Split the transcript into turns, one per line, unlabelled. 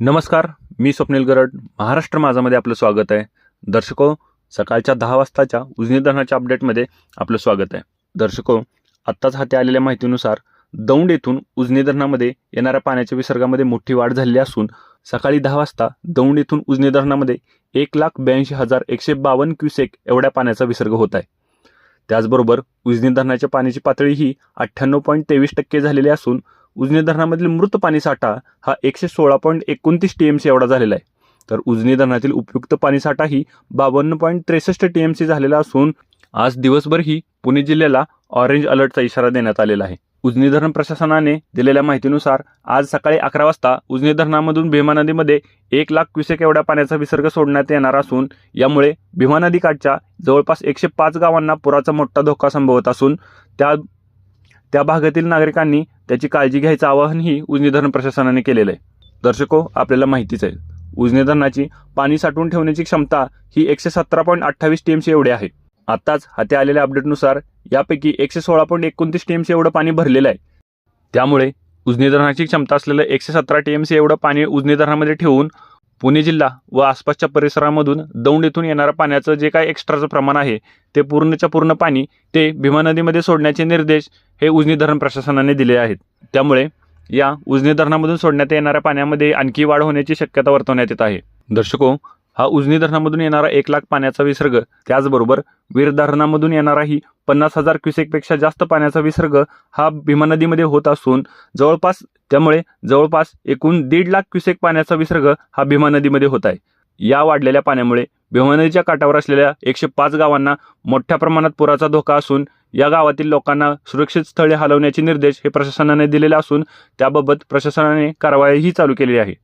नमस्कार मी स्वप्नील गरड. महाराष्ट्र माझामध्ये आपलं स्वागत आहे. दर्शको सकाळच्या दहा वाजताच्या उजनी धरणाच्या अपडेटमध्ये आपलं स्वागत आहे. दर्शको आत्ताच हाती आलेल्या माहितीनुसार दौंड येथून उजनी धरणामध्ये येणाऱ्या पाण्याच्या विसर्गामध्ये मोठी वाढ झालेली असून सकाळी दहा वाजता दौंड येथून उजनी धरणामध्ये एक लाख ब्याऐंशी हजार एकशे बावन्न क्युसेक एवढ्या पाण्याचा विसर्ग होत आहे. त्याचबरोबर उजनी धरणाच्या पाण्याची पातळी ही अठ्ठ्याण्णव पॉईंट तेवीस टक्के झालेली असून उजनी धरणामधील मृत पाणी साठा हा एकशे सोळा पॉईंट एकोणतीस टी एम सी एवढा झालेला आहे. तर उजनी धरणातील उपयुक्त पाणीसाठाही ही बावन्न पॉईंट त्रेसष्ट टी एम सी झालेला असून आज दिवसभरही पुणे जिल्ह्याला ऑरेंज अलर्टचा इशारा देण्यात आलेला आहे. उजनी धरण प्रशासनाने दिलेल्या माहितीनुसार आज सकाळी अकरा वाजता उजनी धरणामधून भीमा नदीमध्ये एक लाख क्युसेक एवढ्या पाण्याचा विसर्ग सोडण्यात येणार असून यामुळे भीमा नदी काठच्या जवळपास एकशे पाच गावांना पुराचा मोठा धोका संभवत असून त्या त्या भागातील नागरिकांनी त्याची काळजी घ्यायचं आवाहनही उजनी धरण प्रशासनाने केलेलं आहे. दर्शको आपल्याला माहितीच आहे. उजनी धरणाची पाणी साठवून ठेवण्याची क्षमता ही एकशे सतरा पॉईंट अठ्ठावीस टी एम एवढी आहे. आत्ताच हाती आलेल्या अपडेटनुसार यापैकी एकशे सोळा पॉईंट एकोणतीस टी एम एवढं पाणी भरलेलं आहे. त्यामुळे उजनी धरणाची क्षमता असलेलं एकशे सतरा टी एम सी एवढं पाणी उजनी धरणामध्ये ठेवून पुणे जिल्हा व आसपासच्या परिसरामधून दौंड येथून येणाऱ्या पाण्याचं जे काय एक्स्ट्राचं प्रमाण आहे ते पूर्णच्या पूर्ण पाणी ते भीमा नदीमध्ये सोडण्याचे निर्देश हे उजनी धरण प्रशासनाने दिले आहेत. त्यामुळे या उजनी धरणामधून सोडण्यात येणाऱ्या पाण्यामध्ये आणखी वाढ होण्याची शक्यता वर्तवण्यात येत आहे. दर्शको हा उजनी धरणामधून येणारा एक लाख पाण्याचा विसर्ग त्याचबरोबर वीर धरणामधून येणाराही पन्नास हजार क्युसेकपेक्षा जास्त पाण्याचा विसर्ग हा भीमा नदीमध्ये होत असून जवळपास त्यामुळे जवळपास एकूण दीड लाख क्युसेक पाण्याचा विसर्ग हा भीमा नदीमध्ये होत आहे. या वाढलेल्या पाण्यामुळे भीमा नदीच्या काठावर असलेल्या एकशे पाच गावांना मोठ्या प्रमाणात पुराचा धोका असून या गावातील लोकांना सुरक्षित स्थळे हलवण्याचे निर्देश हे प्रशासनाने दिलेले असून त्याबाबत प्रशासनाने कारवाईही चालू केलेली आहे.